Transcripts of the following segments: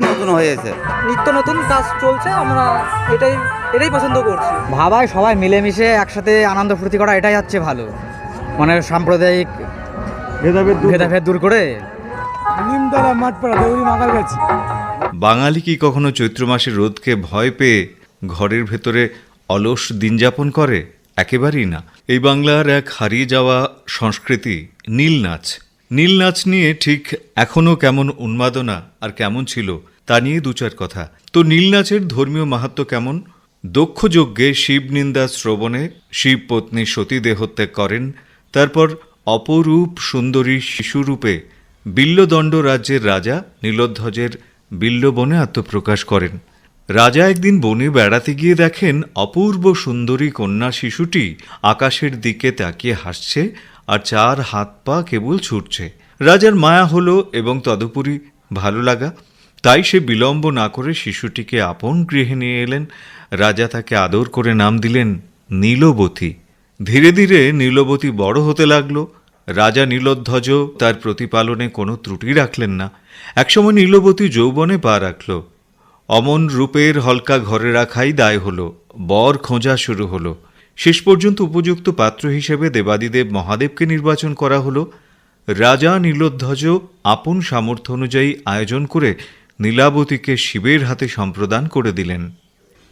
নাচগুলো নতুন হয়েছে। নিত্য নতুন কাজ চলছে আমরা এটাই এটাই পছন্দ করছি। ভাবায় সবাই মিলেমিশে একসাথে আনন্দ ফুর্তি করা এটাই হচ্ছে ভালো। মানে সাম্প্রদায়িক ভেদাভেদ দূর করে। নিমতলা মাঠপাড়া গেছি বাঙালি কি কখনো চৈত্র মাসের রোদকে ভয় পেয়ে ঘরের ভেতরে অলস দিন যাপন করে? একেবারেই না। এই বাংলার এক হারিয়ে যাওয়া সংস্কৃতি নীল নাচ। নীল নাচ নিয়ে ঠিক এখনও কেমন উন্মাদনা আর কেমন ছিল, তা নিয়ে দু চার কথা। তো নীল নাচের ধর্মীয় মাহাত্ম্য কেমন? দক্ষ যজ্ঞে শিব নিন্দা শ্রবণে, শিব পত্নী সতী দেহত্যাগ করেন, তারপর অপরূপ সুন্দরী শিশুরূপে বিল্লদণ্ড রাজ্যের রাজা নীলধ্বজের বিল্লবনে আত্মপ্রকাশ করেন। রাজা একদিন বনে বেড়াতে গিয়ে দেখেন অপূর্ব সুন্দরী কন্যা শিশুটি আকাশের দিকে তাকিয়ে হাসছে আর চার হাত পা কেবল ছুটছে। রাজার মায়া হলো এবং তদুপরি ভালো লাগা। তাই সে বিলম্ব না করে শিশুটিকে আপন গৃহে নিয়ে এলেন। রাজা তাকে আদর করে নাম দিলেন নীলবতী। ধীরে ধীরে নীলবতী বড় হতে লাগল। রাজা নীলধ্বজ তার প্রতিপালনে কোনো ত্রুটি রাখলেন না। একসময় নীলবতী যৌবনে পা রাখল। অমন রূপের হলকা ঘরে রাখাই দায় হলো। বর খোঁজা শুরু হলো। শেষ পর্যন্ত উপযুক্ত পাত্র হিসেবে দেবাদিদেব মহাদেবকে নির্বাচন করা হলো। রাজা নীলধ্বজ আপন সামর্থ্য অনুযায়ী আয়োজন করে নীলাবতীকে শিবের হাতে সম্প্রদান করে দিলেন।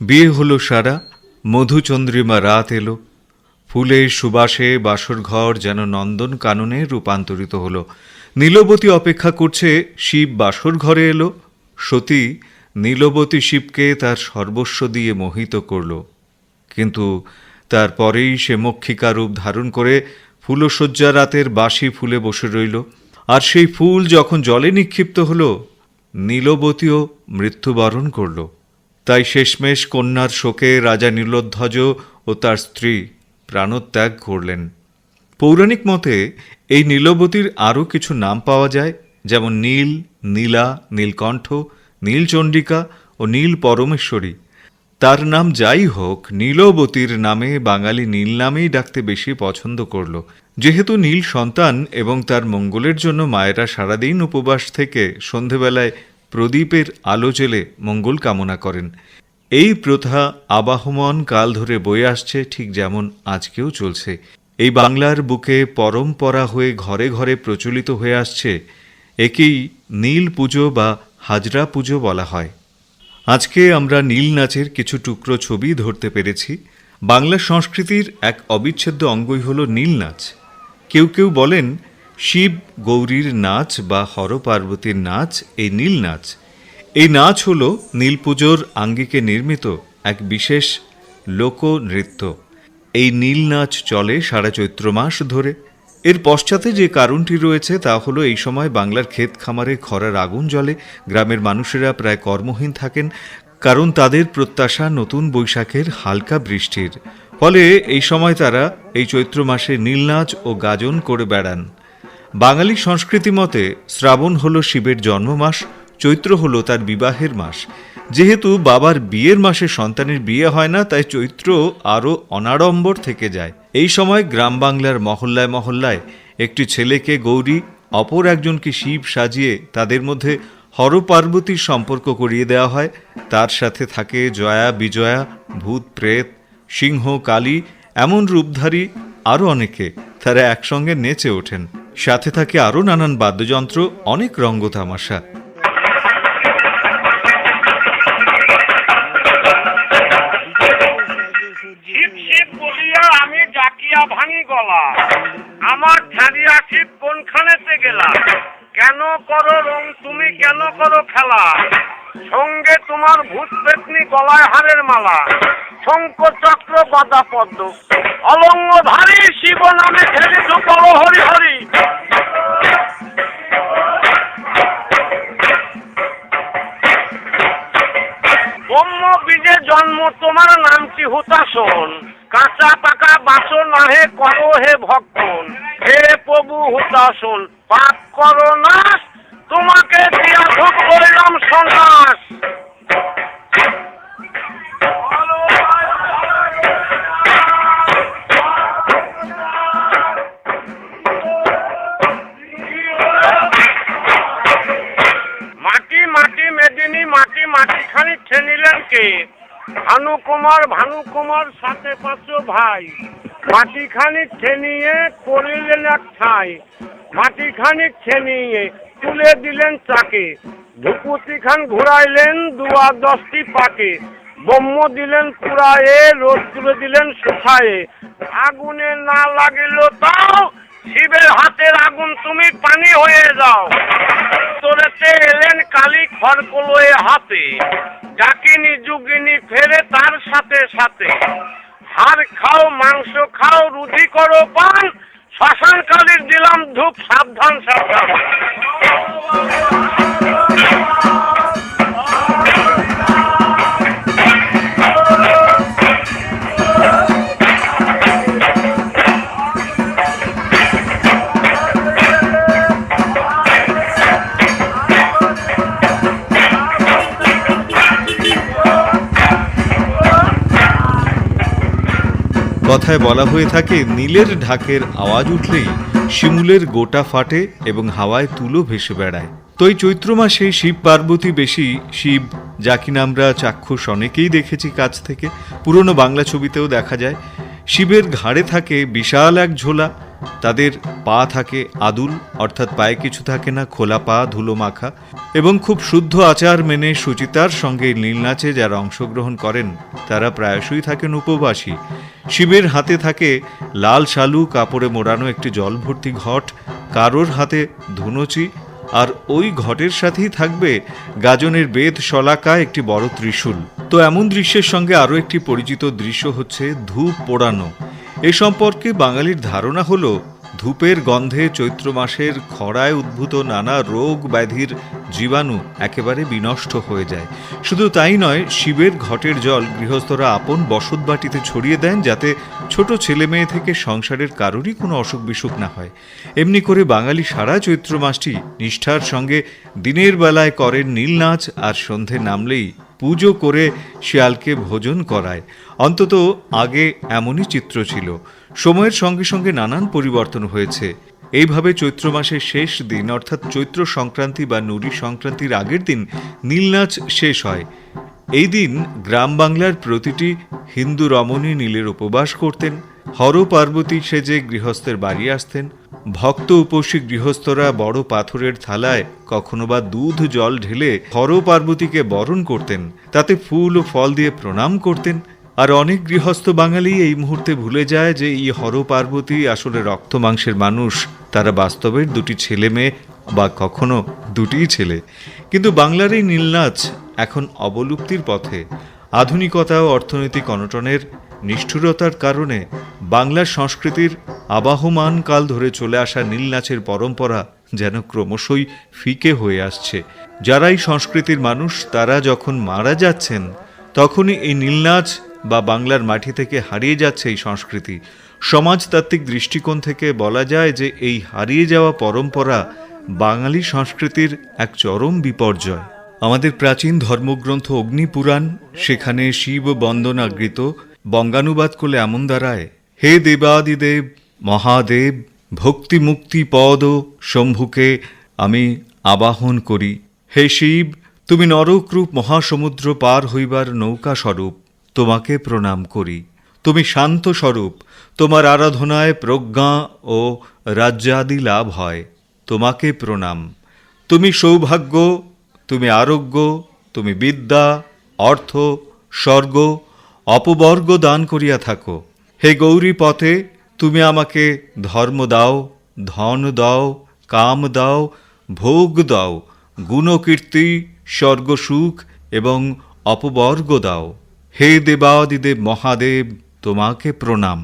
বিয়ে হলো সারা, মধুচন্দ্রিমা রাত এলো। ফুলের সুবাসে বাসর ঘর যেন নন্দন কাননে রূপান্তরিত হলো। নীলবতী অপেক্ষা করছে, শিব বাসর ঘরে এলো। সতী নীলবতী শিবকে তার সর্বস্ব দিয়ে মোহিত করল। কিন্তু তারপরেই সে মক্ষিকা রূপ ধারণ করে ফুলশয্যা রাতের বাসি ফুলে বসে রইল। আর সেই ফুল যখন জলে নিক্ষিপ্ত হল নীলবতীও মৃত্যুবরণ করল। তাই শেষমেশ কন্যার শোকে রাজা নীলধ্বজ ও তার স্ত্রী প্রাণত্যাগ করলেন। পৌরাণিক মতে এই নীলবতীর আরও কিছু নাম পাওয়া যায়, যেমন নীল, নীলা, নীলকণ্ঠ, নীলচণ্ডিকা ও নীল পরমেশ্বরী। তার নাম যাই হোক, নীলবতীর নামে বাঙালি নীল নামেই ডাকতে বেশি পছন্দ করল। যেহেতু নীল সন্তান এবং তার মঙ্গলের জন্য মায়েরা সারাদিন উপবাস থেকে সন্ধেবেলায় প্রদীপের আলো জেলে মঙ্গল কামনা করেন। এই প্রথা আবাহমান কাল ধরে বয়ে আসছে ঠিক যেমন আজকেও চলছে। এই বাংলার বুকে পরম্পরা হয়ে ঘরে ঘরে প্রচলিত হয়ে আসছে, একেই নীল পুজো বা হাজরা পুজো বলা হয়। আজকে আমরা নীল নাচের কিছু টুকরো ছবি ধরতে পেরেছি। বাংলা সংস্কৃতির এক অবিচ্ছেদ্য অঙ্গই হল নীল নাচ। কেউ কেউ বলেন, শিব, গৌরীর নাচ বা হর পার্বতীর নাচ এই নীল নাচ। এই নাচ হল নীল পুজোর আঙ্গিকে নির্মিত এক বিশেষ লোকনৃত্য। এই নীল নাচ চলে সারা চৈত্র মাস ধরে। এর পশ্চাতে যে কারণটি রয়েছে তা হলো এই সময় বাংলার ক্ষেত খামারে খরার আগুন জ্বলে, গ্রামের মানুষেরা প্রায় কর্মহীন থাকেন, কারণ তাদের প্রত্যাশা নতুন বৈশাখের হালকা বৃষ্টির। ফলে এই সময় তারা এই চৈত্র মাসে নীলনাচ ও গাজন করে বেড়ান। বাঙালি সংস্কৃতি মতে শ্রাবণ হল শিবের জন্মমাস, চৈত্র হল তার বিবাহের মাস। যেহেতু বাবার বিয়ের মাসে সন্তানের বিয়ে হয় না, তাই চৈত্র আরও অনাড়ম্বর থেকে যায়। এই সময় গ্রাম বাংলার মহল্লায় মহল্লায় একটি ছেলেকে গৌরী, অপর একজনকে শিব সাজিয়ে তাদের মধ্যে হরপার্বতীর সম্পর্ক করিয়ে দেওয়া হয়। তার সাথে থাকে জয়া, বিজয়া, ভূত, প্রেত, সিংহ, কালী, এমন রূপধারী আরও অনেকে। তারা একসঙ্গে নেচে ওঠেন। সাথে থাকে আরও নানান বাদ্যযন্ত্র, অনেক রঙ্গ করো খেলা। সঙ্গে তোমার ভূত পেতনি গলায় হারের মালা। শঙ্খ চক্র বাদা পদ্ম। অলঙ্গধারী শিব নামে ছেড়েছ বলো হরি হরি ব্রহ্ম বীজে জন্ম, তোমার নামটি হুতাসন কাঁচা পাকা বাসন আহে করো হে ভক্ষণ। হে প্রভু হুতাসন পাপ করো নাশ তোমাকে বললাম সন্ত্রাস মাটি মাটি, মেদিনী কে? সাথে ভাই। মাটিখানি ঠেনিয়ে করিলেন এক ঠাই। মাটিখানি ঠেনিয়ে তুলে দিলেন চাকে ধুপুতি খান ঘুরাইলেন দুয়া দশটি পাকে ব্রহ্ম দিলেন পুরায়ে, রোদ তুলে দিলেন শুকায়ে আগুনে না লাগিল তাও, শিবের হাতের আগুন তুমি পানি হয়ে যাও। তোরেতে এলেন কালী খড়কলোয়ে হাতে, ডাকিনি যুগিনী ফেরে তার সাথে সাথে। হাড় খাও, মাংস খাও, রুধি করো পান শ্মশান দিলাম ধূপ সাবধান সাবধান। কথায় বলা হয়ে থাকে, নীলের ঢাকের আওয়াজ উঠলেই শিমুলের গোটা ফাটে এবং হাওয়ায় তুলো ভেসে বেড়ায়। তো এই চৈত্র মাসে শিব পার্বতী বেশি শিব, যা কিনা আমরা চাক্ষুষ অনেকেই দেখেছি কাছ থেকে, পুরনো বাংলা ছবিতেও দেখা যায়। শিবের ঘাড়ে থাকে বিশাল এক ঝোলা, তাদের পা থাকে আদুল, অর্থাৎ পায়ে কিছু থাকে না, খোলা পা, ধুলো মাখা, এবং খুব শুদ্ধ আচার মেনে সুচিতার সঙ্গে নীলনাচে যারা অংশগ্রহণ করেন, তারা প্রায়শই থাকেন উপবাসী। শিবের হাতে থাকে লাল শালু, কাপড়ে মোড়ানো একটি জল ভর্তি ঘট, কারোর হাতে ধুনুচি, আর ওই ঘটের সাথেই থাকবে গাজনের বেদ শলাকা, একটি বড় ত্রিশূল। তো এমন দৃশ্যের সঙ্গে আরও একটি পরিচিত দৃশ্য হচ্ছে ধূপ পোড়ানো। এ সম্পর্কে বাঙালির ধারণা হলো ধূপের গন্ধে চৈত্র মাসের খরায় উদ্ভূত নানা রোগ ব্যাধির জীবাণু একেবারে বিনষ্ট হয়ে যায়। শুধু তাই নয়, শিবের ঘটের জল গৃহস্থরা আপন বসতবাটিতে ছড়িয়ে দেন যাতে ছোট ছেলে মেয়ে থেকে সংসারের কারোরই কোনো অসুখ বিসুখ না হয়। এমনি করে বাঙালি সারা চৈত্র মাসটি নিষ্ঠার সঙ্গে দিনের বেলায় করেন নীল নাচ আর সন্ধে নামলেই পুজো করে শিয়ালকে ভোজন করায়। অন্তত আগে এমনই চিত্র ছিল। সময়ের সঙ্গে সঙ্গে নানান পরিবর্তন হয়েছে। এইভাবে চৈত্র মাসের শেষ দিন, অর্থাৎ চৈত্র সংক্রান্তি বা নুরি সংক্রান্তির আগের দিন নীলনাচ শেষ হয়। এই দিন গ্রাম বাংলার প্রতিটি হিন্দু রমণী নীলের উপবাস করতেন হর পার্বতী সেজে গৃহস্থের বাড়ি আসতেন, ভক্ত উপসী গৃহস্থরা বড় পাথরের থালায় কখনো বা দুধ, জল ঢেলে হর পার্বতীকে বরণ করতেন, তাতে ফুল ও ফল দিয়ে প্রণাম করতেন আর অনেক গৃহস্থ বাঙালি এই মুহূর্তে ভুলে যায় যে এই হর পার্বতী আসলে রক্ত মাংসের মানুষ। তারা বাস্তবের দুটি ছেলে মেয়ে বা কখনো দুটিই ছেলে। কিন্তু বাংলার এই নীলনাচ এখন অবলুপ্তির পথে। আধুনিকতা ও অর্থনৈতিক অনটনের নিষ্ঠুরতার কারণে বাংলার সংস্কৃতির আবাহমান কাল ধরে চলে আসা নীলনাচের পরম্পরা যেন ক্রমশই ফিকে হয়ে আসছে। যারাই সংস্কৃতির মানুষ, তারা যখন মারা যাচ্ছেন, তখনই এই নীলনাচ বা বাংলার মাটি থেকে হারিয়ে যাচ্ছে এই সংস্কৃতি। সমাজতাত্ত্বিক দৃষ্টিকোণ থেকে বলা যায় যে এই হারিয়ে যাওয়া পরম্পরা বাঙালি সংস্কৃতির এক চরম বিপর্যয়। আমাদের প্রাচীন ধর্মগ্রন্থ অগ্নিপুরাণ, সেখানে শিব বন্দনাগৃত বঙ্গানুবাদ করলে এমন দাঁড়ায় হে দেবাদিদেব, মহাদেব ভক্তি মুক্তি পদ শম্ভুকে আমি আবাহন করি। হে শিব, তুমি নরকরূপ মহাসমুদ্র পার হইবার নৌকা স্বরূপ তোমাকে প্রণাম করি। তুমি শান্ত স্বরূপ, তোমার আরাধনায় প্রজ্ঞা ও রাজ্যাদি লাভ হয়। তোমাকে প্রণাম। তুমি সৌভাগ্য, তুমি আরোগ্য, তুমি বিদ্যা, অর্থ, স্বর্গ, অপবর্গ দান করিয়া থাকো। হে গৌরী পথে, তুমি আমাকে ধর্ম দাও, ধন দাও, কাম দাও, ভোগ দাও, গুণকীর্তি স্বর্গসুখ এবং অপবর্গ দাও। হে দেবাদিদেব মহাদেব, তোমাকে প্রণাম।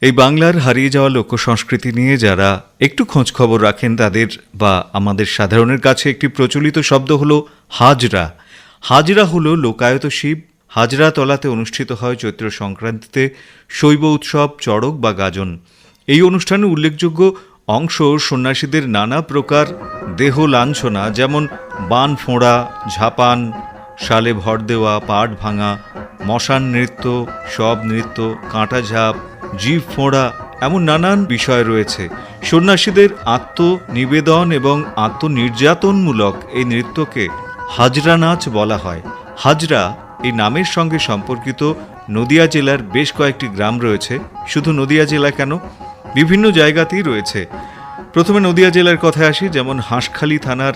এই বাংলার হারিয়ে যাওয়া লোক সংস্কৃতি নিয়ে যারা একটু খোঁজ খবর রাখেন তাদের বা আমাদের সাধারণের কাছে একটি প্রচলিত শব্দ হলো হাজরা। হাজরা হলো লোকায়ত শিব। হাজরা তলাতে অনুষ্ঠিত হয় চৈত্র সংক্রান্তিতে শৈব উৎসব, চড়ক বা গাজন। এই অনুষ্ঠানে উল্লেখযোগ্য অংশ সন্ন্যাসীদের নানা প্রকার দেহ লাঞ্ছনা, যেমন বান ফোঁড়া, ঝাপান শালে ভর দেওয়া, পাট ভাঙা, মশান নৃত্য, সব নৃত্য, কাঁটা ঝাপ, জীব ফোঁড়া, এমন নানান বিষয় রয়েছে। সন্ন্যাসীদের আত্মনিবেদন এবং আত্মনির্যাতনমূলক এই নৃত্যকে হাজরা নাচ বলা হয়। হাজরা এই নামের সঙ্গে সম্পর্কিত নদিয়া জেলার বেশ কয়েকটি গ্রাম রয়েছে। শুধু নদিয়া জেলা কেন? বিভিন্ন জায়গাতেই রয়েছে। প্রথমে নদিয়া জেলার কথায় আসি, যেমন হাঁসখালি থানার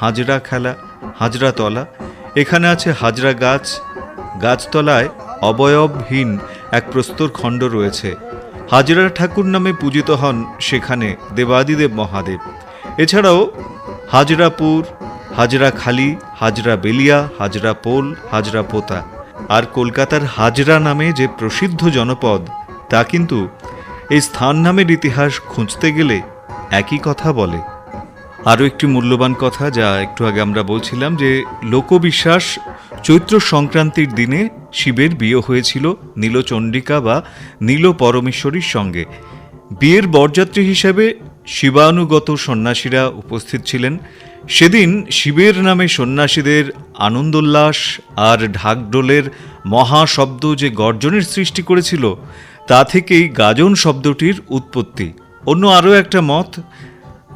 হাজরা খেলা হাজরাতলা এখানে আছে হাজরা গাছ। গাছতলায় অবয়বহীন এক প্রস্তর খণ্ড রয়েছে। হাজরা ঠাকুর নামে পূজিত হন সেখানে দেবাদিদেব মহাদেব। এছাড়াও হাজরাপুর হাজরা খালি হাজরা বেলিয়া হাজরা পোল হাজরা পোতা আর কলকাতার হাজরা নামে যে প্রসিদ্ধ জনপদ, তা কিন্তু এই স্থান নামের ইতিহাস খুঁজতে গেলে একই কথা বলে। আরও একটি মূল্যবান কথা যা একটু আগে আমরা বলছিলাম যে লোকবিশ্বাস চৈত্র সংক্রান্তির দিনে শিবের বিয়ে হয়েছিল নীলচণ্ডিকা বা নীল পরমেশ্বরীর সঙ্গে। বিয়ের বরযাত্রী হিসেবে শিবানুগত সন্ন্যাসীরা উপস্থিত ছিলেন। সেদিন শিবের নামে সন্ন্যাসীদের আনন্দোল্লাস আর ঢাকডোলের মহাশব্দ যে গর্জনের সৃষ্টি করেছিল, তা থেকেই গাজন শব্দটির উৎপত্তি। অন্য আরও একটা মত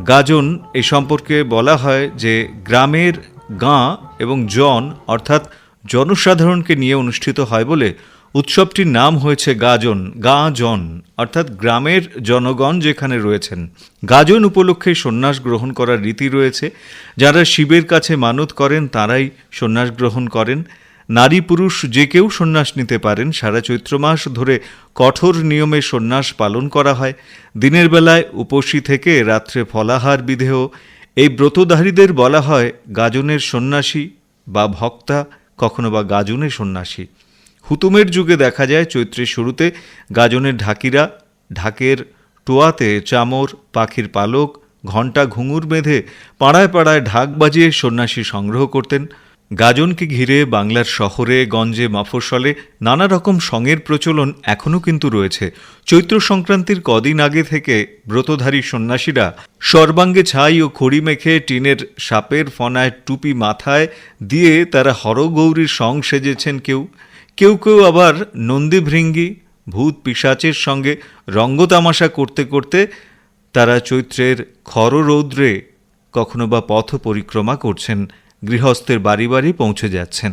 গাজন এ সম্পর্কে বলা হয় যে গ্রামের গাঁ এবং জন অর্থাৎ জনসাধারণকে নিয়ে অনুষ্ঠিত হয় বলে উৎসবটির নাম হয়েছে গাজন গাঁ জন অর্থাৎ গ্রামের জনগণ যেখানে রয়েছেন। গাজন উপলক্ষে সন্ন্যাস গ্রহণ করার রীতি রয়েছে। যারা শিবের কাছে মানত করেন, তারাই সন্ন্যাস গ্রহণ করেন। নারী পুরুষ যে কেউ সন্ন্যাস নিতে পারেন। সারা চৈত্র মাস ধরে কঠোর নিয়মে সন্ন্যাস পালন করা হয়। দিনের বেলায় উপসী থেকে রাত্রে ফলাহার বিধেয়। এই ব্রতধারীদের বলা হয় গাজনের সন্ন্যাসী বা ভক্তা, কখনো বা গাজনের সন্ন্যাসী। হুতুমের যুগে দেখা যায়, চৈত্রের শুরুতে গাজনের ঢাকিরা ঢাকের টোয়াতে চামর, পাখির পালক, ঘণ্টা ঘুঙুর বেঁধে পাড়ায় পাড়ায় ঢাক বাজিয়ে সন্ন্যাসী সংগ্রহ করতেন। গাজনকে ঘিরে বাংলার শহরে, গঞ্জে, মফস্বলে নানা রকম সঙের প্রচলন এখনও কিন্তু রয়েছে। চৈত্র সংক্রান্তির কদিন আগে থেকে ব্রতধারী সন্ন্যাসীরা সর্বাঙ্গে ছাই ও খড়ি মেখে টিনের সাপের ফনায় টুপি মাথায় দিয়ে তারা হরগৌরীর সং সেজেছেন কেউ। কেউ কেউ আবার নন্দীভৃঙ্গি, ভূত পিসাচের সঙ্গে রঙ্গতামাশা করতে করতে তারা চৈত্রের খর রৌদ্রে কখনো বা পথ পরিক্রমা করছেন। গৃহস্থের বাড়ি বাড়ি পৌঁছে যাচ্ছেন।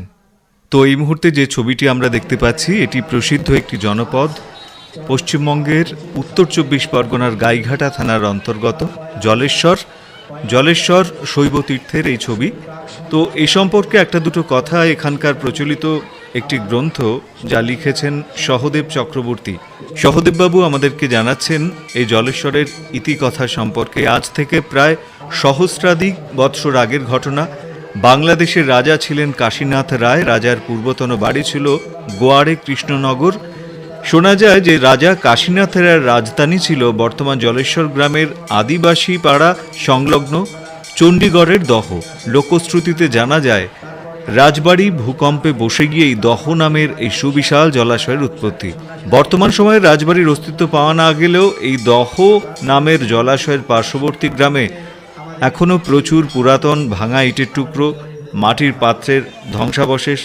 তো এই মুহূর্তে যে ছবিটি আমরা দেখতে পাচ্ছি, এটি প্রসিদ্ধ একটি জনপদ, পশ্চিমবঙ্গের উত্তর চব্বিশ পরগনার গাইঘাটা থানার অন্তর্গত জলেশ্বর। জলেশ্বর শৈব তীর্থের এই ছবি। তো এ সম্পর্কে একটা দুটো কথা এখানকার প্রচলিত একটি গ্রন্থ, যা লিখেছেন সহদেব চক্রবর্তী। সহদেববাবু আমাদেরকে জানাচ্ছেন, এই জলেশ্বরের ইতিকথা সম্পর্কে আজ থেকে প্রায় সহস্রাধিক বৎসর আগের ঘটনা। বাংলাদেশের রাজা ছিলেন কাশীনাথ রায়। রাজার পূর্বতন বাড়ি ছিল গোয়াড়ে কৃষ্ণনগর। শোনা যায় যে রাজা কাশীনাথ রায়ের রাজধানী ছিল বর্তমান জলেশ্বর গ্রামের আদিবাসী পাড়া সংলগ্ন চণ্ডীগড়ের দহ। লোকশ্রুতিতে জানা যায়, রাজবাড়ি ভূকম্পে বসে গিয়েই দহ নামের এই সুবিশাল জলাশয়ের উৎপত্তি। বর্তমান সময়ে রাজবাড়ির অস্তিত্ব পাওয়া না গেলেও এই দহ নামের জলাশয়ের পার্শ্ববর্তী গ্রামে এখনও প্রচুর পুরাতন ভাঙা ইটের টুকরো, মাটির পাত্রের ধ্বংসাবশেষ,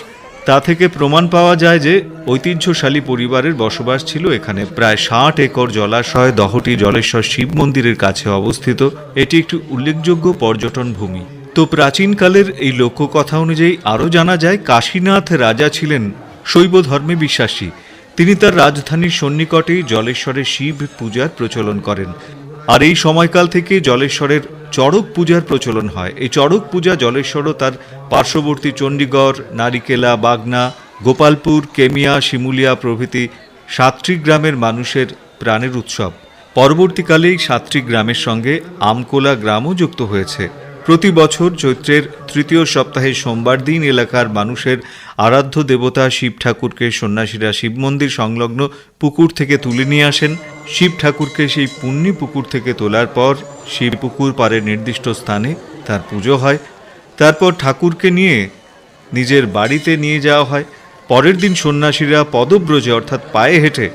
তা থেকে প্রমাণ পাওয়া যায় যে ঐতিহ্যশালী পরিবারের বসবাস ছিল এখানে। প্রায় ষাট একর জলাশয়, দহটি জলেশ্বর শিব মন্দিরের কাছে অবস্থিত। এটি একটি উল্লেখযোগ্য পর্যটন ভূমি। তো প্রাচীনকালের এই লোককথা অনুযায়ী আরও জানা যায়, কাশীনাথ রাজা ছিলেন শৈব ধর্মে বিশ্বাসী। তিনি তার রাজধানীর সন্নিকটেই জলেশ্বরের শিব পূজার প্রচলন করেন। আর এই সময়কাল থেকে জলেশ্বরের চড়ক পূজার প্রচলন হয়। এই চড়ক পূজা জলেশ্বর তার পার্শ্ববর্তী চণ্ডীগড়, নারিকেলা, বাগনা, গোপালপুর, কেমিয়া, শিমুলিয়া প্রভৃতি সাতটি গ্রামের মানুষের প্রাণের উৎসব। পরবর্তীকালেই সাতটি গ্রামের সঙ্গে আমকোলা গ্রামও যুক্ত হয়েছে। প্রতি বছর চৈত্রের তৃতীয় সপ্তাহে সোমবার দিন এলাকার মানুষের আরাধ্য দেবতা শিব ঠাকুরকে সন্ন্যাসীরা শিব মন্দির সংলগ্ন পুকুর থেকে তুলে নিয়ে আসেন। শিব ঠাকুরকে সেই পুণ্যি পুকুর থেকে তোলার পর শিব পুকুর পাড়ের নির্দিষ্ট স্থানে তার পুজো হয়। তারপর ঠাকুরকে নিয়ে নিজের বাড়িতে নিয়ে যাওয়া হয়। পরের দিন সন্ন্যাসীরা পদব্রজে অর্থাৎ পায়ে হেঁটে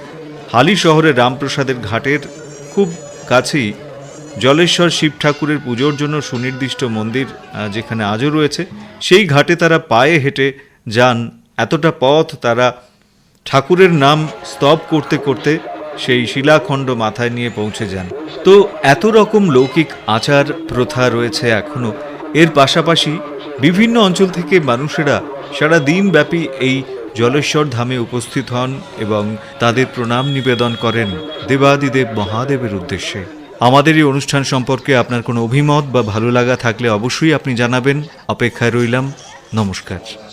হালি শহরের রামপ্রসাদের ঘাটের খুব কাছেই জলেশ্বর শিব ঠাকুরের পুজোর জন্য সুনির্দিষ্ট মন্দির যেখানে আজও রয়েছে, সেই ঘাটে তারা পায়ে হেঁটে যান। এতটা পথ তারা ঠাকুরের নাম স্তব করতে করতে সেই শিলাখণ্ড মাথায় নিয়ে পৌঁছে যান। তো এত রকম লৌকিক আচার প্রথা রয়েছে এখনও এর পাশাপাশি বিভিন্ন অঞ্চল থেকে মানুষেরা সারা দিনব্যাপী এই জলেশ্বর ধামে উপস্থিত হন এবং তাদের প্রণাম নিবেদন করেন দেবাদিদেব মহাদেবের উদ্দেশ্যে। আমাদের এই অনুষ্ঠান সম্পর্কে আপনার কোনো অভিমত বা ভালো লাগা থাকলে অবশ্যই আপনি জানাবেন। অপেক্ষায় রইলাম। নমস্কার।